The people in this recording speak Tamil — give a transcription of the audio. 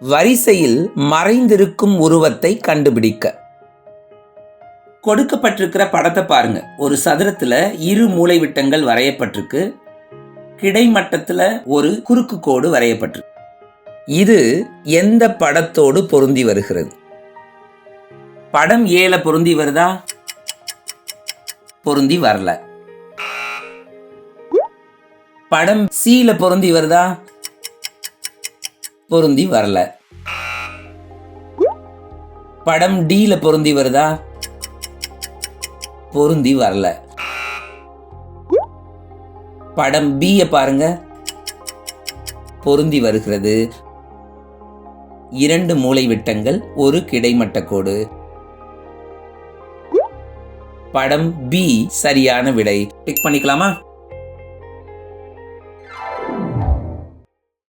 வரிசையில் மறைந்திருக்கும் உருவத்தை கண்டுபிடிக்க. கொடுக்கப்பட்டிருக்கிற படத்தை பாருங்க. ஒரு சதுரத்துல இரு மூலைவிட்டங்கள் வரையப்பட்டிருக்கு. கிடைமட்டத்துல ஒரு குறுக்கு கோடு வரையப்பட்டிருக்கு. இது எந்த படத்தோடு பொருந்தி வருகிறது? படம் ஏல பொருந்தி வருதா? பொருந்தி வரல. படம் சீல பொருந்தி வருதா? பொருந்தி வரல. படம் டீல பொருந்தி வருதா? பொருந்தி வரல. படம் பிய பாருங்க. பொருந்தி வருகிறது. இரண்டு மூளை விட்டங்கள் ஒரு கிடைமட்ட கோடு. படம் பி சரியான விடை. பிக் பண்ணிக்கலாமா?